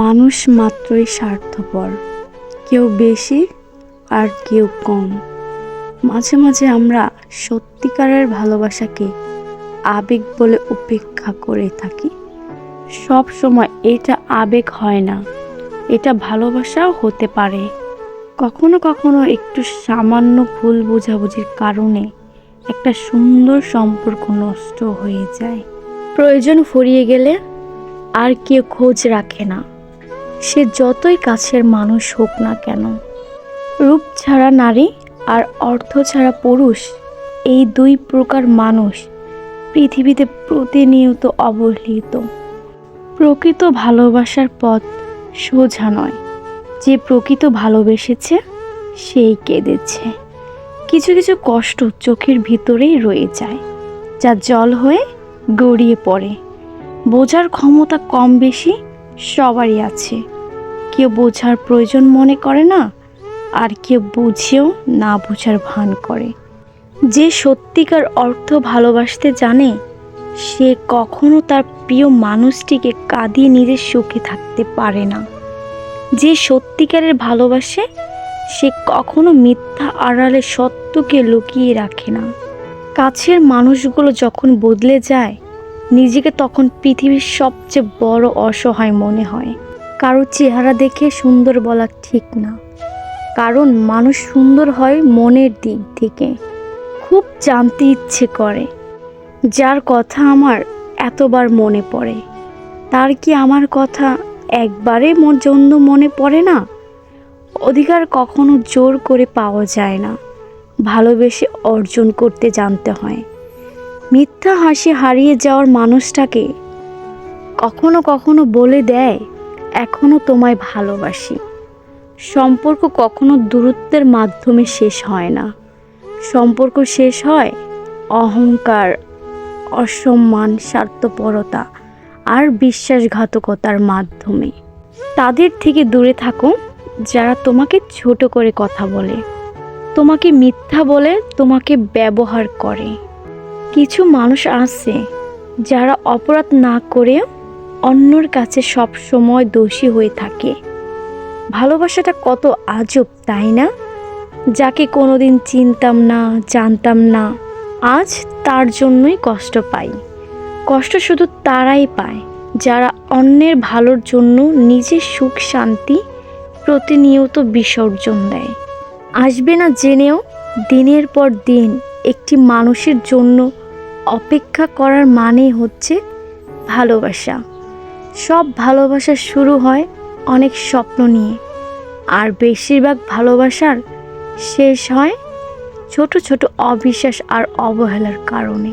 মানুষ মাত্রই স্বার্থপর, কেউ বেশি আর কেউ কম। মাঝে মাঝে আমরা সত্যিকারের ভালোবাসাকে আবেগ বলে উপেক্ষা করে থাকি। সব সময় এটা আবেগ হয় না, এটা ভালোবাসাও হতে পারে। কখনো কখনো একটু সামান্য ভুল বোঝাবুঝির কারণে একটা সুন্দর সম্পর্ক নষ্ট হয়ে যায়। প্রয়োজন ফুরিয়ে গেলে আর কেউ খোঁজ রাখে না। সে যতই কাছের মানুষ হোক না কেন, রূপ ছাড়া নারী আর অর্থ ছাড়া পুরুষ এই দুই প্রকার মানুষ পৃথিবীতে প্রতিনিয়ত অবহেলিত। প্রকৃত ভালোবাসার পথ সোজা নয়। যে প্রকৃত ভালোবেসেছে, সেই কেঁদেছে। কিছু কিছু কষ্ট চোখের ভিতরেই রয়ে যায়, যা জল হয়ে গড়িয়ে পড়ে। বোঝার ক্ষমতা কম বেশি সবারই আছে। কেউ বোঝার প্রয়োজন মনে করে না, আর কেউ বুঝেও না বোঝার ভান করে। যে সত্যিকার অর্থ ভালোবাসতে জানে, সে কখনো তার প্রিয় মানুষটিকে কাঁদিয়ে নিজের সুখে থাকতে পারে না। যে সত্যিকারের ভালোবাসে, সে কখনো মিথ্যা আড়ালে সত্যকে লুকিয়ে রাখে না। কাছের মানুষগুলো যখন বদলে যায় নিজেকে তখন পৃথিবীর সবচেয়ে বড় অসহায় মনে হয়। কারও চেহারা দেখে সুন্দর বলা ঠিক না। কারণ মানুষ সুন্দর হয় মনের দিক থেকে। খুব জানতে ইচ্ছে করে। যার কথা আমার এতবার মনে পড়ে। তার কি আমার কথা একবারে মোর জন্য মনে পড়ে না? অধিকার কখনো জোর করে পাওয়া যায় না। ভালোবেসে অর্জন করতে জানতে হয়। মিথ্যা হাসি হারিয়ে যাওয়ার মানুষটাকে কখনো কখনো বলে দেয়, এখনও তোমায় ভালোবাসি। সম্পর্ক কখনো দূরত্বের মাধ্যমে শেষ হয় না। সম্পর্ক শেষ হয় অহংকার, অসম্মান, স্বার্থপরতা আর বিশ্বাসঘাতকতার মাধ্যমে। তাদের থেকে দূরে থাকো, যারা তোমাকে ছোট করে কথা বলে। তোমাকে মিথ্যা বলে তোমাকে ব্যবহার করে। কিছু মানুষ আছে যারা অপরাধ না করে অন্যর কাছে সব সময় দোষী হয়ে থাকে। ভালোবাসাটা কত আজব, তাই না? যাকে কোনোদিন চিনতাম না, জানতাম না, আজ তার জন্যই কষ্ট পাই। কষ্ট শুধু তারাই পায়, যারা অন্যের ভালোর জন্য নিজের সুখ, শান্তি প্রতিনিয়ত বিসর্জন দেয়। আসবে না জেনেও দিনের পর দিন একটি মানুষের জন্য অপেক্ষা করার মানে হচ্ছে ভালোবাসা। সব ভালোবাসা শুরু হয় অনেক স্বপ্ন নিয়ে, আর বেশিরভাগ ভালোবাসার শেষ হয় ছোট ছোট অবিশ্বাস আর অবহেলার কারণে।